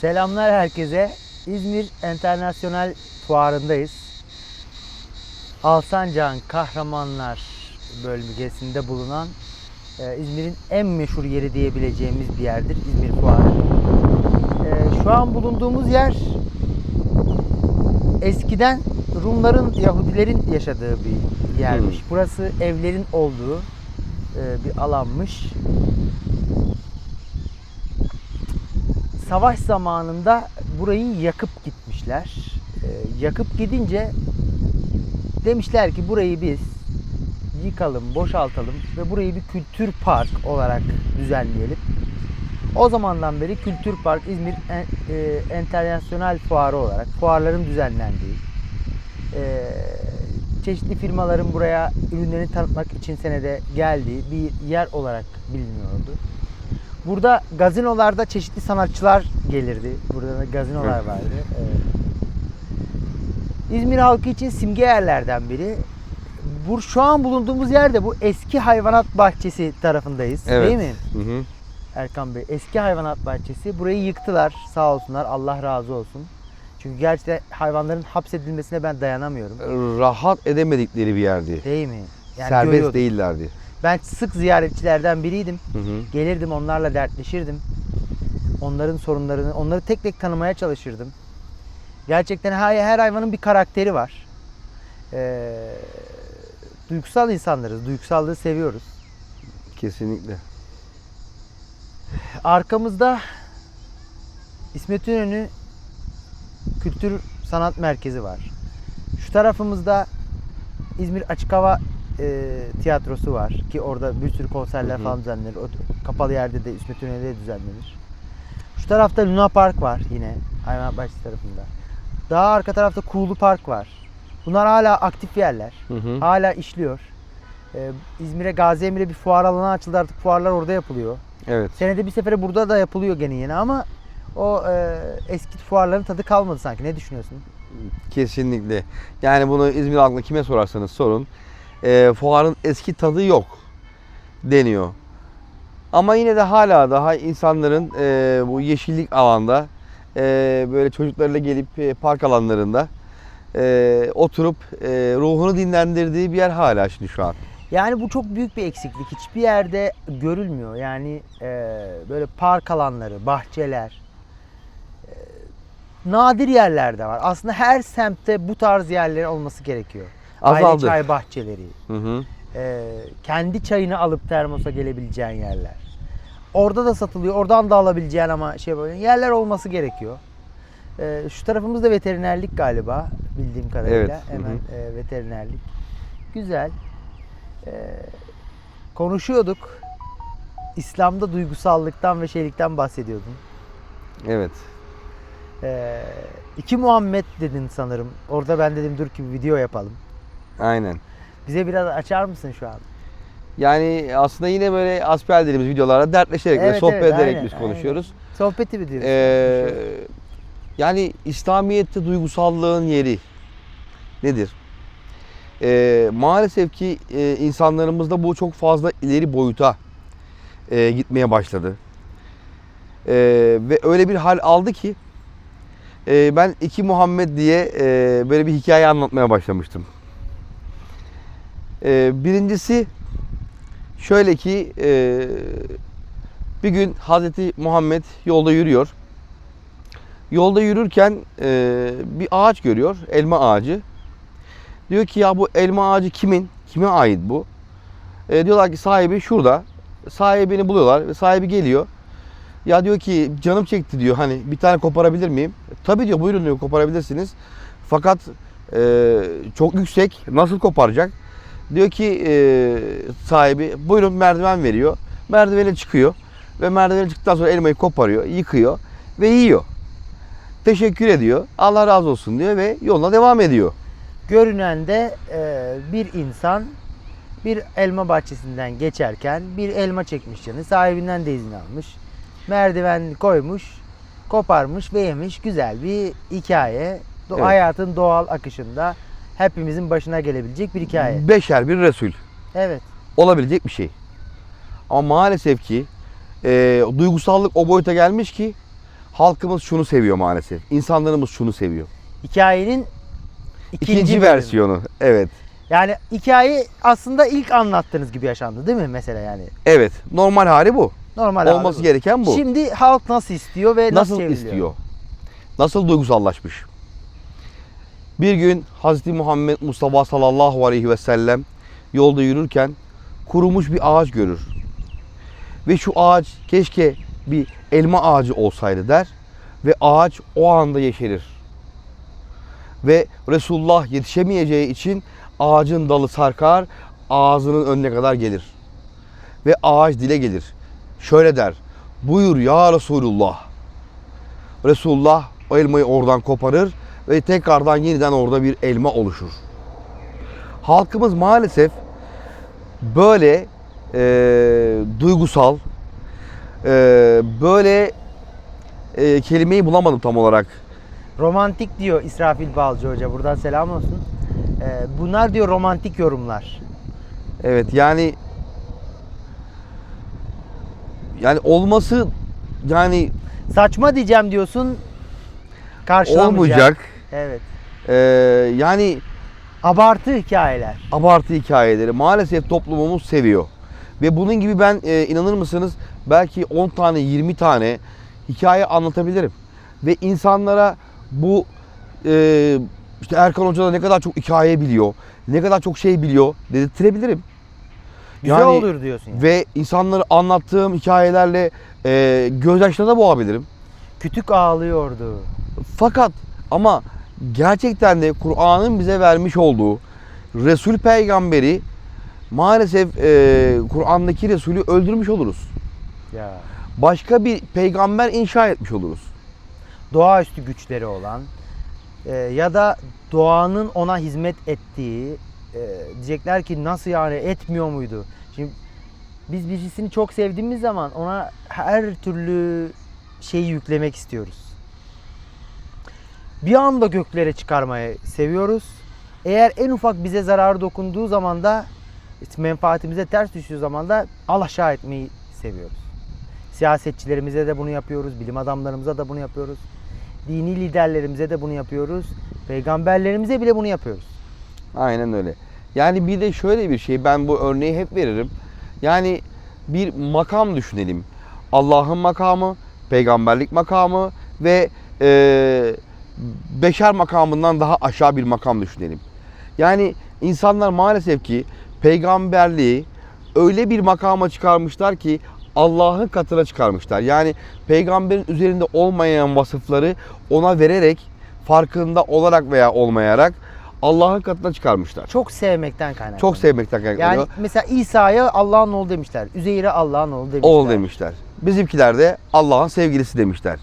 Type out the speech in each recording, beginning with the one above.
Selamlar herkese. İzmir Enternasyonel Fuarı'ndayız. Alsancak'ın Kahramanlar bölgesinde bulunan e, İzmir'in en meşhur yeri diyebileceğimiz bir yerdir İzmir Fuarı. E, şu an bulunduğumuz yer eskiden Rumların, Yahudilerin yaşadığı bir yermiş. Burası evlerin olduğu e, bir alanmış. Savaş zamanında burayı yakıp gitmişler. E, yakıp gidince demişler ki burayı biz yıkalım, boşaltalım ve burayı bir kültür park olarak düzenleyelim. O zamandan beri Kültür Park İzmir En- e, Enternasyonel Fuarı olarak fuarların düzenlendiği, e, çeşitli firmaların buraya ürünlerini tanıtmak için senede geldiği bir yer olarak biliniyordu. Burada gazinolarda çeşitli sanatçılar gelirdi. Burada da gazinolar vardı. Evet. İzmir halkı için simge yerlerden biri. Bu şu an bulunduğumuz yerde bu eski hayvanat bahçesi tarafındayız. Evet. Değil mi? Hı hı. Erkan Bey. Eski hayvanat bahçesi. Burayı yıktılar. Sağ olsunlar. Allah razı olsun. Çünkü gerçekten hayvanların hapsedilmesine ben dayanamıyorum. Rahat edemedikleri bir yerdi. Değil mi? Yani Serbest görüyordum. değillerdi. Ben sık ziyaretçilerden biriydim. Hı hı. Gelirdim onlarla dertleşirdim. Onların sorunlarını, onları tek tek tanımaya çalışırdım. Gerçekten her, her hayvanın bir karakteri var. Ee, duygusal insanlarız. Duygusallığı seviyoruz. Kesinlikle. Arkamızda İsmet İnönü Kültür Sanat Merkezi var. Şu tarafımızda İzmir Açık Hava e, Tiyatrosu var ki orada bir sürü konserler Hı hı. falan düzenlenir. O kapalı yerde de İsmet İnönü'de düzenlenir. Şu tarafta Luna Park var yine hayvan bahçesi tarafında. Daha arka tarafta Kuğulu Park var. Bunlar hala aktif yerler. Hı hı. Hala işliyor. Ee, İzmir'e Gazi Emir'e bir fuar alanı açıldı artık fuarlar orada yapılıyor. Evet. Senede bir sefere burada da yapılıyor gene yine ama o e, eski fuarların tadı kalmadı sanki. Ne düşünüyorsun? Kesinlikle. Yani bunu İzmir halkına kime sorarsanız sorun. E, fuarın eski tadı yok deniyor. Ama yine de hala daha insanların e, bu yeşillik alanda e, böyle çocuklarıyla gelip e, park alanlarında e, oturup e, ruhunu dinlendirdiği bir yer hala şimdi şu an. Yani bu çok büyük bir eksiklik. Hiçbir yerde görülmüyor. Yani e, böyle park alanları, bahçeler e, nadir yerlerde var. Aslında her semtte bu tarz yerlerin olması gerekiyor. Aile Azaldı. çay bahçeleri, Hı hı. e, kendi çayını alıp termosa gelebileceğin yerler. Orada da satılıyor. Oradan da alabileceğin ama şey böyle yerler olması gerekiyor. E, şu tarafımızda veterinerlik galiba bildiğim kadarıyla. Evet, hı hı. Hemen e, veterinerlik. Güzel. E, konuşuyorduk. İslam'da duygusallıktan ve şeylikten bahsediyordun. Evet. E, iki Muhammed dedin sanırım. Orada ben dedim dur ki bir video yapalım. Aynen. Bize biraz açar mısın şu an? Yani aslında yine böyle asper dediğimiz videolarda dertleşerek ve Evet, sohbet evet, ederek aynen, biz konuşuyoruz. Sohbeti mi diyorsun? Ee, yani İslamiyet'te duygusallığın yeri nedir? Ee, maalesef ki e, insanlarımızda bu çok fazla ileri boyuta e, gitmeye başladı. Ee, ve öyle bir hal aldı ki e, ben iki Muhammed diye e, böyle bir hikaye anlatmaya başlamıştım. Ee, birincisi şöyle ki e, bir gün Hazreti Muhammed yolda yürüyor. Yolda yürürken e, bir ağaç görüyor, elma ağacı. Diyor ki ya bu elma ağacı kimin? Kime ait bu? E, diyorlar ki sahibi şurada. Sahibini buluyorlar ve sahibi geliyor. Ya diyor ki canım çekti diyor hani bir tane koparabilir miyim? Tabii diyor buyurun diyor koparabilirsiniz. Fakat e, çok yüksek nasıl koparacak? Diyor ki e, sahibi buyurun merdiven veriyor. Merdivene çıkıyor. Ve merdivene çıktıktan sonra elmayı koparıyor, yıkıyor ve yiyor. Teşekkür ediyor. Allah razı olsun diyor ve yoluna devam ediyor. Görünen de e, bir insan bir elma bahçesinden geçerken bir elma çekmiş canı. Sahibinden de izin almış. Merdiven koymuş, koparmış ve yemiş. Güzel bir hikaye. Do- Evet. Hayatın doğal akışında hepimizin başına gelebilecek bir hikaye. Beşer bir Resul. Evet. Olabilecek bir şey. Ama maalesef ki e, duygusallık o boyuta gelmiş ki halkımız şunu seviyor maalesef. İnsanlarımız şunu seviyor. Hikayenin ikinci, İkinci, bölümü. versiyonu. Evet. Yani hikaye aslında ilk anlattığınız gibi yaşandı değil mi mesela yani? Evet. Normal hali bu. Normal Olması abi bu. gereken bu. Şimdi halk nasıl istiyor ve nasıl, nasıl çevriliyor? istiyor? Nasıl duygusallaşmış? Bir gün Hz. Muhammed Mustafa sallallahu aleyhi ve sellem yolda yürürken kurumuş bir ağaç görür. Ve şu ağaç keşke bir elma ağacı olsaydı der ve ağaç o anda yeşerir. Ve Resulullah yetişemeyeceği için ağacın dalı sarkar, ağzının önüne kadar gelir. Ve ağaç dile gelir. Şöyle der. Buyur ya Resulullah. Resulullah o elmayı oradan koparır ve tekrardan yeniden orada bir elma oluşur. Halkımız maalesef böyle e, duygusal, e, böyle e, kelimeyi bulamadım tam olarak. Romantik diyor İsrafil Balcı Hoca. Buradan selam olsun. Ee, bunlar diyor romantik yorumlar. Evet yani yani olması yani Saçma diyeceğim diyorsun. Karşılamayacak. olmayacak. Evet. E, yani Abartı hikayeler. abartı hikayeleri maalesef toplumumuz seviyor. Ve bunun gibi ben e, inanır mısınız belki 10 tane 20 tane hikaye anlatabilirim. Ve insanlara bu e, işte Erkan Hoca da ne kadar çok hikaye biliyor, ne kadar çok şey biliyor dedirttirebilirim. Güzel Yani- olur diyorsun. Yani. Ve insanları anlattığım hikayelerle e, gözyaşlarına boğabilirim. Kütük ağlıyordu. Fakat ama gerçekten de Kur'an'ın bize vermiş olduğu Resul peygamberi maalesef e, Kur'an'daki Resulü öldürmüş oluruz. Ya. Başka bir peygamber inşa etmiş oluruz. Doğaüstü güçleri olan e, ya da doğanın ona hizmet ettiği e, diyecekler ki nasıl yani etmiyor muydu? Şimdi biz birisini çok sevdiğimiz zaman ona her türlü şeyi yüklemek istiyoruz. Bir anda göklere çıkarmayı seviyoruz. Eğer en ufak bize zarar dokunduğu zaman da menfaatimize ters düştüğü zaman da alaşağı etmeyi seviyoruz. Siyasetçilerimize de bunu yapıyoruz, bilim adamlarımıza da bunu yapıyoruz. Dini liderlerimize de bunu yapıyoruz. Peygamberlerimize bile bunu yapıyoruz. Aynen öyle. Yani bir de şöyle bir şey ben bu örneği hep veririm. Yani bir makam düşünelim. Allah'ın makamı, peygamberlik makamı ve e, beşer makamından daha aşağı bir makam düşünelim. Yani insanlar maalesef ki peygamberliği öyle bir makama çıkarmışlar ki Allah'ın katına çıkarmışlar. Yani peygamberin üzerinde olmayan vasıfları ona vererek farkında olarak veya olmayarak Allah'ın katına çıkarmışlar. Çok sevmekten kaynaklı. Çok sevmekten kaynaklanıyor. Yani mesela İsa'ya Allah'ın oğlu demişler. Üzeyir'e Allah'ın oğlu demişler. Oğul demişler. Bizimkiler de Allah'ın sevgilisi demişler.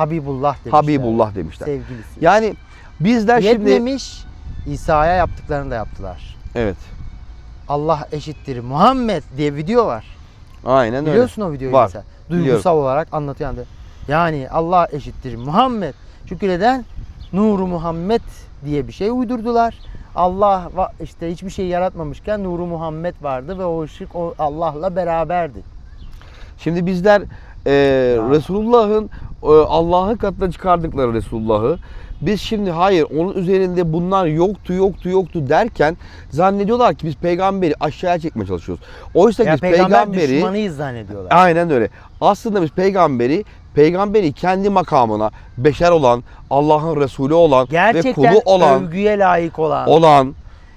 Habibullah demişler. Habibullah demişler. Sevgilisi. Yani bizler şimdi Yetmemiş İsa'ya yaptıklarını da yaptılar. evet. Allah eşittir Muhammed diye video var. Aynen öyle. Biliyorsun o videoyu Var. mesela. Duygusal olarak anlatıyor. yani. Yani Allah eşittir Muhammed. Çünkü neden? Nuru Muhammed diye bir şey uydurdular. Allah işte hiçbir şey yaratmamışken Nuru Muhammed vardı ve o ışık Allah'la beraberdi. Şimdi bizler e, Resulullah'ın e, Allah'ın katına çıkardıkları Resulullah'ı biz şimdi hayır onun üzerinde bunlar yoktu yoktu yoktu derken zannediyorlar ki biz peygamberi aşağıya çekmeye çalışıyoruz. Oysa Ya biz peygamber peygamberi düşmanıyız zannediyorlar. aynen öyle. Aslında biz peygamberi peygamberi kendi makamına beşer olan, Allah'ın Resulü olan ve Gerçekten kulu olan övgüye layık olan, olan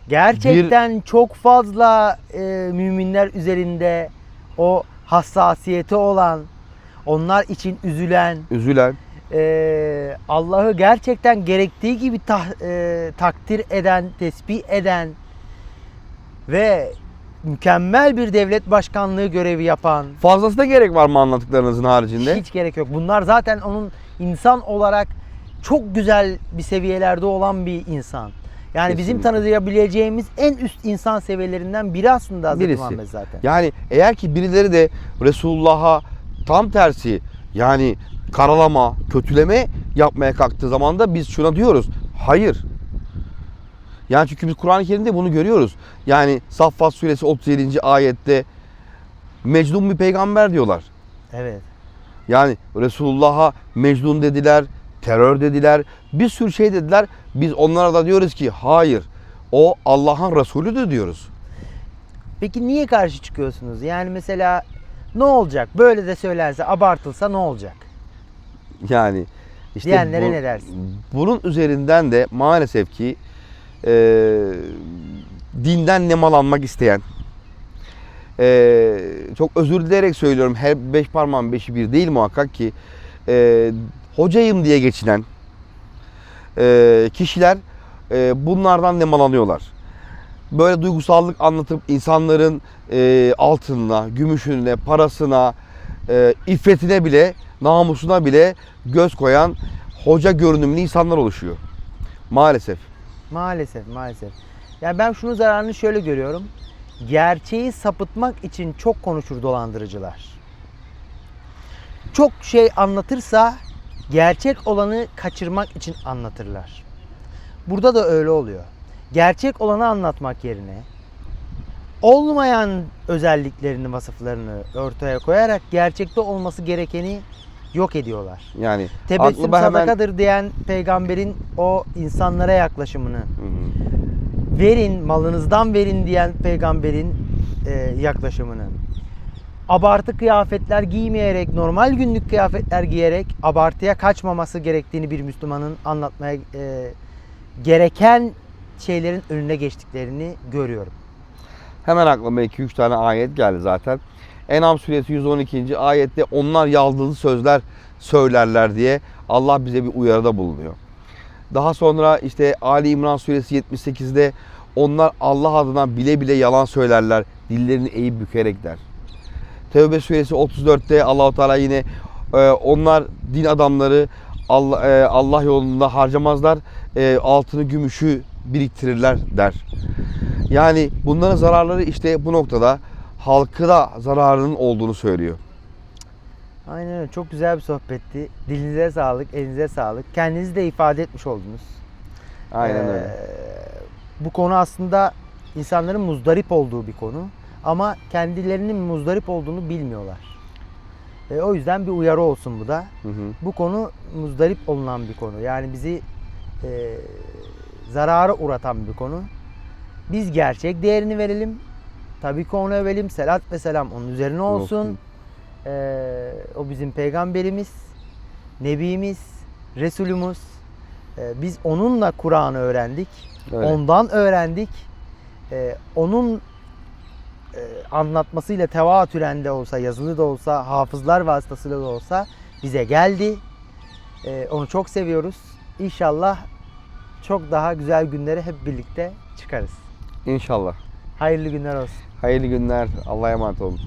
gerçekten çok fazla e, müminler üzerinde o hassasiyeti olan, onlar için üzülen, üzülen e, Allah'ı gerçekten gerektiği gibi tah- e, takdir eden, tesbih eden ve mükemmel bir devlet başkanlığı görevi yapan Fazlasına gerek var mı anlattıklarınızın haricinde? hiç gerek yok. Bunlar zaten onun insan olarak çok güzel bir seviyelerde olan bir insan. Yani bizim Kesinlikle. tanıyabileceğimiz en üst insan seviyelerinden biri aslında Hazreti Birisi. Muhammed zaten. Yani eğer ki birileri de Resulullah'a tam tersi yani karalama, kötüleme yapmaya kalktığı zaman da biz şuna diyoruz. Hayır. Yani çünkü biz Kur'an-ı Kerim'de bunu görüyoruz. Yani Saffat suresi 37. ayette Mecnun bir peygamber diyorlar. Evet. Yani Resulullah'a mecnun dediler, terör dediler, bir sürü şey dediler. Biz onlara da diyoruz ki hayır. O Allah'ın Resulüdür diyoruz. Peki niye karşı çıkıyorsunuz? Yani mesela ne olacak? Böyle de söylense, abartılsa ne olacak? Yani işte Diyenlere bu- ne dersin? Bunun üzerinden de maalesef ki e, dinden nemalanmak isteyen e, çok özür dileyerek söylüyorum her beş parmağın beşi bir değil muhakkak ki e, hocayım diye geçinen e, kişiler e, bunlardan nemalanıyorlar. Böyle duygusallık anlatıp insanların e, altınına, gümüşüne, parasına, e, iffetine bile, namusuna bile göz koyan hoca görünümlü insanlar oluşuyor. Maalesef. Maalesef, maalesef. Yani ben şunun zararını şöyle görüyorum. Gerçeği sapıtmak için çok konuşur dolandırıcılar. Çok şey anlatırsa gerçek olanı kaçırmak için anlatırlar. Burada da öyle oluyor. Gerçek olanı anlatmak yerine olmayan özelliklerini, vasıflarını ortaya koyarak gerçekte olması gerekeni yok ediyorlar. Yani Tebessüm aklıma hemen- sadakadır diyen peygamberin o insanlara yaklaşımını, Hı hı. verin malınızdan verin diyen peygamberin e, yaklaşımını, abartı kıyafetler giymeyerek, normal günlük kıyafetler giyerek abartıya kaçmaması gerektiğini bir Müslümanın anlatmaya e, gereken şeylerin önüne geçtiklerini görüyorum. Hemen aklıma 2-3 tane ayet geldi zaten. En'am suresi 112. ayette onlar yaldızlı sözler söylerler diye Allah bize bir uyarıda bulunuyor. Daha sonra işte Ali İmran suresi 78'de onlar Allah adına bile bile yalan söylerler. Dillerini eğip bükerek der. Tevbe suresi 34'te Allahu Teala yine e, onlar din adamları Allah, e, Allah yolunda harcamazlar. E, altını gümüşü biriktirirler der. Yani bunların zararları işte bu noktada halkı da zararının olduğunu söylüyor. Aynen öyle. Çok güzel bir sohbetti. Dilinize sağlık, elinize sağlık. Kendinizi de ifade etmiş oldunuz. Aynen Ee, öyle. Bu konu aslında insanların muzdarip olduğu bir konu. Ama kendilerinin muzdarip olduğunu bilmiyorlar. Ee, o yüzden bir uyarı olsun bu da. Hı hı. Bu konu muzdarip olunan bir konu. Yani bizi e, zarara uğratan bir konu. Biz gerçek değerini verelim. Tabii ki onu övelim. Selat ve selam onun üzerine olsun. Olsun. Ee, o bizim peygamberimiz, nebimiz, Resulümüz. Ee, biz onunla Kur'an'ı öğrendik. Öyle. Ondan öğrendik. Ee, onun e, anlatmasıyla tevatüren de olsa, yazılı da olsa, hafızlar vasıtasıyla da olsa bize geldi. Ee, onu çok seviyoruz. İnşallah çok daha güzel günlere hep birlikte çıkarız. İnşallah. Hayırlı günler olsun. Hayırlı günler. Allah'a emanet olun.